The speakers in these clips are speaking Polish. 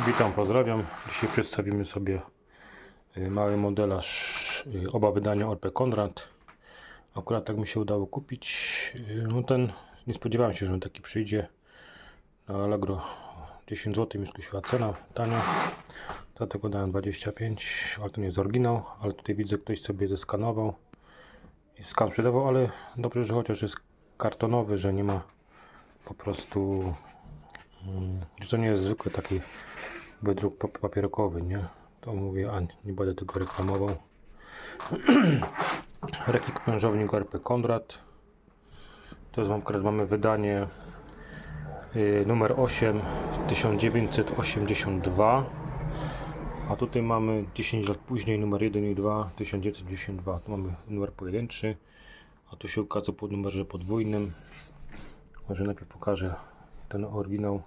Witam, pozdrawiam. Dzisiaj przedstawimy sobie y, mały modelarz y, oba wydania Orpe Konrad. Akurat tak mi się udało kupić. Y, No ten, nie spodziewałem się, że on taki przyjdzie. Na Allegro 10 zł mi skusiła cena, tania. Dlatego dałem 25, ale to nie jest oryginał. Ale tutaj widzę, ktoś sobie zeskanował i skan sprzedawał, ale dobrze, że chociaż jest kartonowy, że nie ma po prostu Mm, Że to nie jest zwykły taki wydruk pa- papierkowy, nie? To mówię, a nie będę tego reklamował. Reklik pężownik RP Konrad. To jest akurat mamy wydanie y, numer 8 1982. A tutaj mamy 10 lat później numer 1 i 2 1992. Tu mamy numer pojedynczy. A tu się ukazał po numerze podwójnym. Może najpierw pokażę ten oryginał.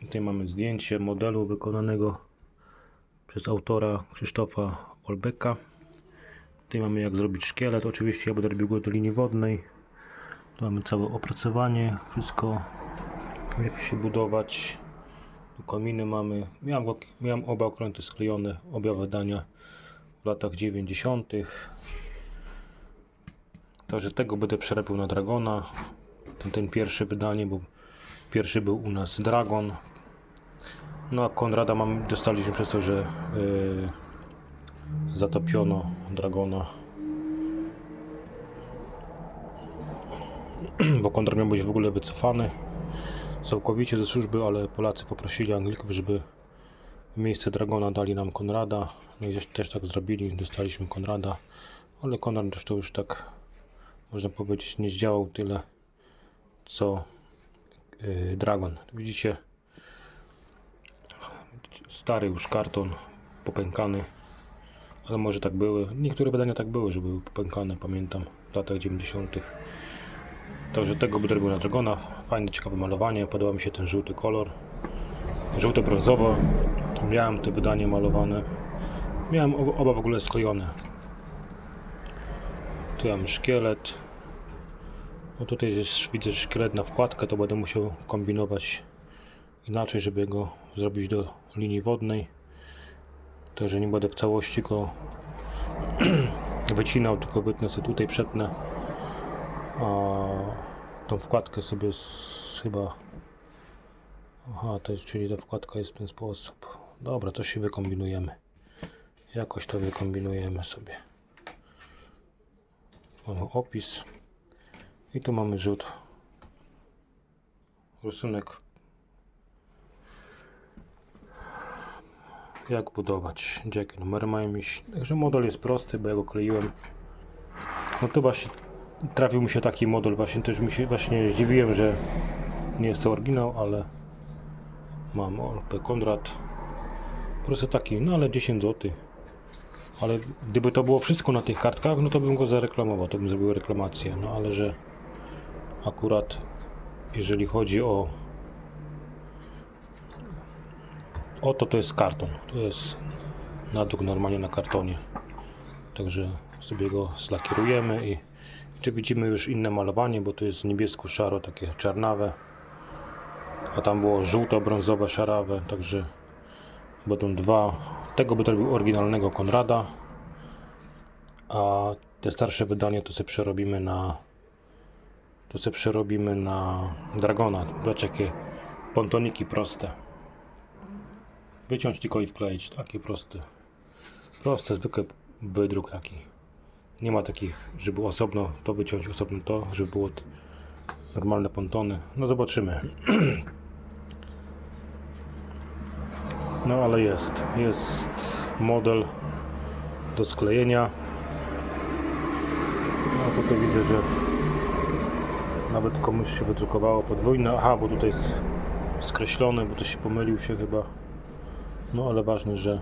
Tutaj mamy zdjęcie modelu wykonanego przez autora Krzysztofa Olbeka. Tutaj mamy jak zrobić szkielet. Oczywiście ja będę robił go do linii wodnej. Tu mamy całe opracowanie, wszystko jak się budować. Tu kominy mamy. Miałem, miałem oba okręty sklejone, oba wydania w latach 90. Także tego będę przerabiał na Dragona. Ten, ten pierwszy wydanie, bo pierwszy był u nas Dragon. No a Konrada mam, dostaliśmy przez to, że yy, zatopiono Dragona. Bo Konrad miał być w ogóle wycofany całkowicie ze służby, ale Polacy poprosili Anglików, żeby miejsce Dragona dali nam Konrada. No i też tak zrobili, dostaliśmy Konrada. Ale Konrad też to już tak, można powiedzieć, nie zdziałał tyle, co yy, Dragon. Widzicie stary już karton popękany, ale może tak były. Niektóre wydania tak były, że były popękane, pamiętam, w latach 90. Także tego będę robił na Dragona. Fajne, ciekawe malowanie. Podoba mi się ten żółty kolor. Żółto-brązowo. Miałem te wydanie malowane. Miałem oba w ogóle sklejone. Tu mam szkielet. No tutaj jest, widzę szkielet na wkładkę, to będę musiał kombinować inaczej, żeby go zrobić do linii wodnej. Także nie będę w całości go wycinał, tylko wytnę sobie tutaj, przetnę. A tą wkładkę sobie z, chyba. Aha, to jest, czyli ta wkładka jest w ten sposób. Dobra, to się wykombinujemy. Jakoś to wykombinujemy sobie. Mamy opis. I tu mamy rzut. Rysunek. Jak budować, gdzie jakie numery mają iść. Także model jest prosty, bo ja go kleiłem. No to właśnie trafił mi się taki model, właśnie też mi się właśnie zdziwiłem, że nie jest to oryginał, ale mam OLP Konrad. Po prostu taki, no ale 10 zł. Ale gdyby to było wszystko na tych kartkach, no to bym go zareklamował, to bym zrobił reklamację. No ale że akurat jeżeli chodzi o oto to jest karton. To jest nadruk normalnie na kartonie. Także sobie go slakierujemy i tu widzimy już inne malowanie, bo to jest niebiesko-szaro, takie czarnawe. A tam było żółto-brązowe, szarawe, także będą dwa. Tego by to robił oryginalnego Konrada. A te starsze wydanie to sobie przerobimy na to sobie przerobimy na Dragona. Zobacz jakie pontoniki proste. Wyciąć tylko i wkleić. Takie proste. Proste, zwykły wydruk taki. Nie ma takich, żeby osobno to wyciąć, osobno to, żeby było normalne pontony. No zobaczymy. No ale jest. Jest model do sklejenia. No tutaj widzę, że nawet komuś się wydrukowało podwójne. Aha, bo tutaj jest skreślony, bo ktoś się pomylił się chyba. No ale ważne, że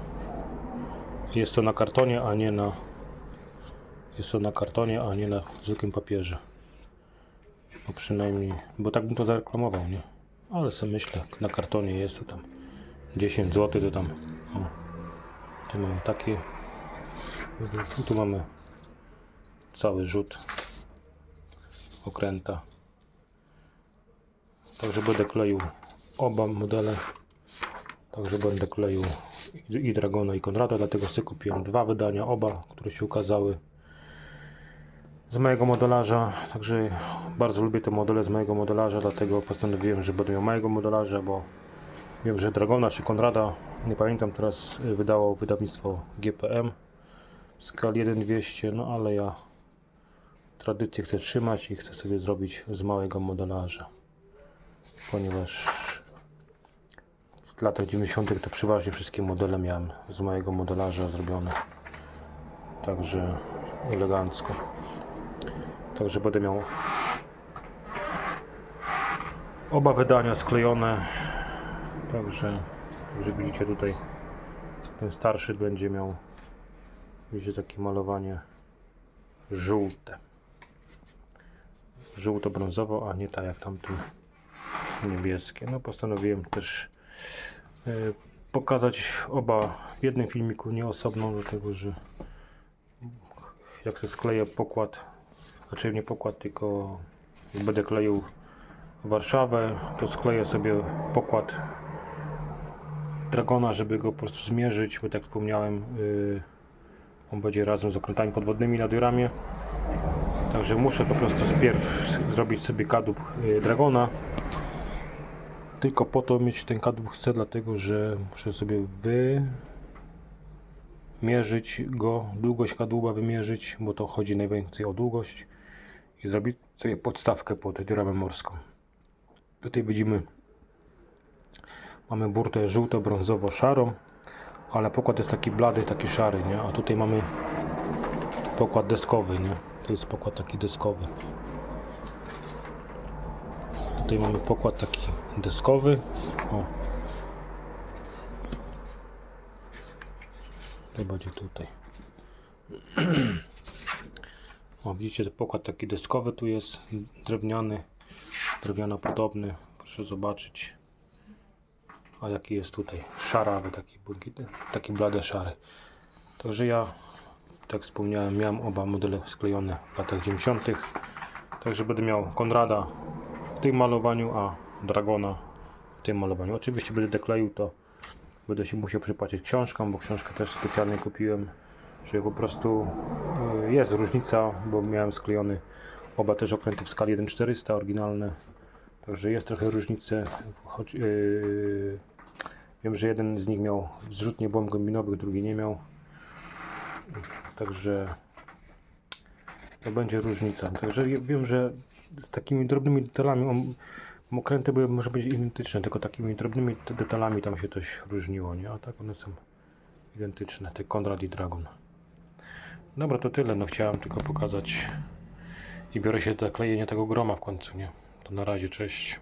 jest to na kartonie, a nie na jest to na kartonie, a nie na zwykłym papierze. Bo przynajmniej, bo tak bym to zareklamował, nie? Ale sobie myślę, na kartonie jest to tam 10 zł, to tam. Tu mamy takie. Tu mamy cały rzut okręta. Także będę kleił oba modele. Także będę kleił i Dragona i Konrada, dlatego sobie kupiłem dwa wydania, oba, które się ukazały z mojego modelarza. Także bardzo lubię te modele z mojego modelarza, dlatego postanowiłem, że będę miał mojego modelarza, bo wiem, że Dragona czy Konrada, nie pamiętam teraz, y, wydało wydawnictwo GPM w skali 1.200, no ale ja tradycję chcę trzymać i chcę sobie zrobić z małego modelarza, ponieważ w latach 90. to przeważnie wszystkie modele miałem z mojego modelarza zrobione. Także elegancko. Także będę miał oba wydania sklejone. Także, także widzicie tutaj ten starszy będzie miał widzicie takie malowanie żółte. Żółto-brązowo, a nie tak jak tamten niebieskie. No postanowiłem też pokazać oba w jednym filmiku, nie osobno, dlatego że jak się skleję pokład, znaczy nie pokład, tylko jak będę kleił Warszawę, to skleję sobie pokład Dragona, żeby go po prostu zmierzyć, bo tak wspomniałem, yy, on będzie razem z okrętami podwodnymi na dioramie. Także muszę po prostu wpierw zrobić sobie kadłub yy, Dragona. Tylko po to mieć ten kadłub chcę, dlatego że muszę sobie wymierzyć go, długość kadłuba wymierzyć, bo to chodzi najwięcej o długość i zrobić sobie podstawkę pod dioramę morską. Tutaj widzimy, mamy burtę żółto-brązowo-szarą, ale pokład jest taki blady, taki szary, nie? A tutaj mamy pokład deskowy, nie? To jest pokład taki deskowy. Tutaj mamy pokład taki deskowy. O. To będzie tutaj. O, widzicie, ten pokład taki deskowy tu jest, drewniany, drewniano podobny. Proszę zobaczyć. A jaki jest tutaj? Szarawy, taki, taki blady szary. Także ja, tak wspomniałem, miałem oba modele sklejone w latach 90. Także będę miał Konrada w tym malowaniu, a Dragona w tym malowaniu. Oczywiście będę dekleił to będę się musiał przypłacić książką, bo książkę też specjalnie kupiłem, że po prostu y, jest różnica, bo miałem sklejony oba też okręty w skali 1.400 oryginalne, także jest trochę różnicy, choć yy, wiem, że jeden z nich miał zrzutnie bomb gombinowych, drugi nie miał, także to będzie różnica. Także wiem, że z takimi drobnymi detalami, okręty były może być identyczne, tylko takimi drobnymi detalami tam się coś różniło, nie? A tak one są identyczne, te Konrad i Dragon. Dobra, to tyle, no chciałem tylko pokazać i biorę się za klejenie tego groma w końcu, nie? To na razie, cześć.